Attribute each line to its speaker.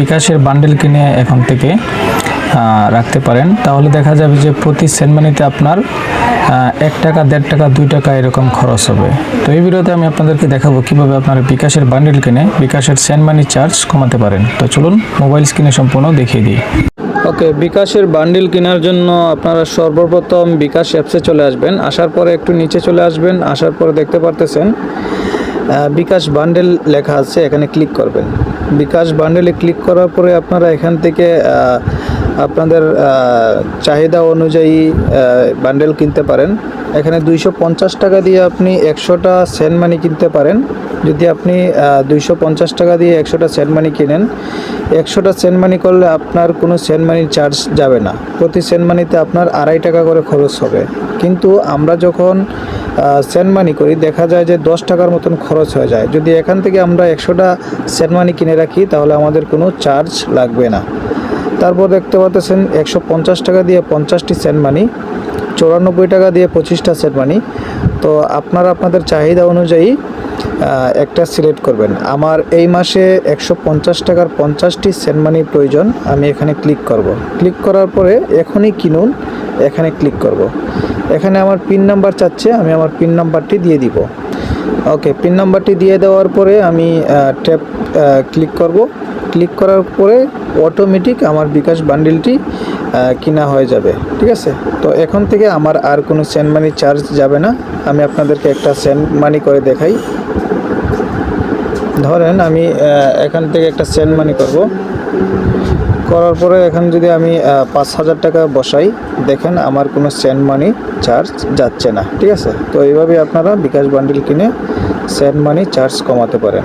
Speaker 1: বিকাশের বান্ডেল কিনে এখন থেকে রাখতে পারেন। তাহলে দেখা যাবে যে প্রতি সেন্টমানিতে আপনার এক টাকা, দেড় টাকা, দুই টাকা এরকম খরচ হবে। তো এই ভিডিওতে আমি আপনাদেরকে দেখাবো কীভাবে আপনার বিকাশের বান্ডেল কিনে বিকাশের সেন্টমানি চার্জ কমাতে পারেন। তো চলুন মোবাইল স্ক্রিনে সম্পূর্ণ দেখিয়ে দিই। ওকে বিকাশের বান্ডিল কেনার জন্য আপনারা সর্বপ্রথম বিকাশ অ্যাপসে চলে আসবেন। আসার পরে একটু নিচে চলে আসবেন। আসার পরে দেখতে পারতেছেন বিকাশ বান্ডেল লেখা আছে, এখানে ক্লিক করবেন। বিকাশ বান্ডেলে ক্লিক করার পরে আপনারা এখান থেকে আপনাদের চাহিদা অনুযায়ী বান্ডেল কিনতে পারেন। এখানে দুইশো পঞ্চাশ টাকা দিয়ে আপনি একশোটা সেন্ট মানি কিনতে পারেন। যদি আপনি দুইশো পঞ্চাশ টাকা দিয়ে একশোটা সেন্ট মানি কিনেন, একশোটা সেন্ট মানি করলে আপনার কোনো সেন্ট মানির চার্জ যাবে না। প্রতি সেন্ট মানিতে আপনার আড়াই টাকা করে খরচ হবে। কিন্তু আমরা যখন সেন্ট মানি করি, দেখা যায় যে দশ টাকার মতন খরচ হয়ে যায়। যদি এখান থেকে আমরা একশোটা সেন্ট মানি কিনে রাখি, তাহলে আমাদের কোনো চার্জ লাগবে না। তারপর দেখতে পাচ্ছেন একশো পঞ্চাশ টাকা দিয়ে পঞ্চাশটি সেন্ট মানি চৌরানব্বই টাকা দিয়ে পঁচিশটা সেট মানি তো আপনারা আপনাদের চাহিদা অনুযায়ী একটা সিলেক্ট করবেন। আমার এই মাসে একশো পঞ্চাশ টাকার পঞ্চাশটি সেন্ট মানি প্রয়োজন, আমি এখানে ক্লিক করব। ক্লিক করার পরে এখনই কিনুন, এখানে ক্লিক করব। এখানে আমার পিন নাম্বার চাচ্ছে, আমি আমার পিন নাম্বারটি দিয়ে দিব। ওকে পিন নাম্বারটি দিয়ে দেওয়ার পরে আমি ট্যাপ ক্লিক করব। ক্লিক করার পরে অটোমেটিক আমার বিকাশ বান্ডিলটি কিনা হয়ে যাবে। ঠিক আছে? তো এখন থেকে আমার আর কোনো সেন্ড মানি চার্জ যাবে না। আমি আপনাদেরকে একটা সেন্ড মানি করে দেখাই। ধরেন আমি এখান থেকে একটা সেন্ড মানি করব। করার পরে এখন যদি আমি পাঁচ হাজার টাকা বসাই, দেখেন আমার কোনো সেন্ড মানি চার্জ যাচ্ছে না, ঠিক আছে? তো এইভাবে আপনারা বিকাশ বান্ডিল কিনে সেন্ড মানি চার্জ কমাতে পারেন।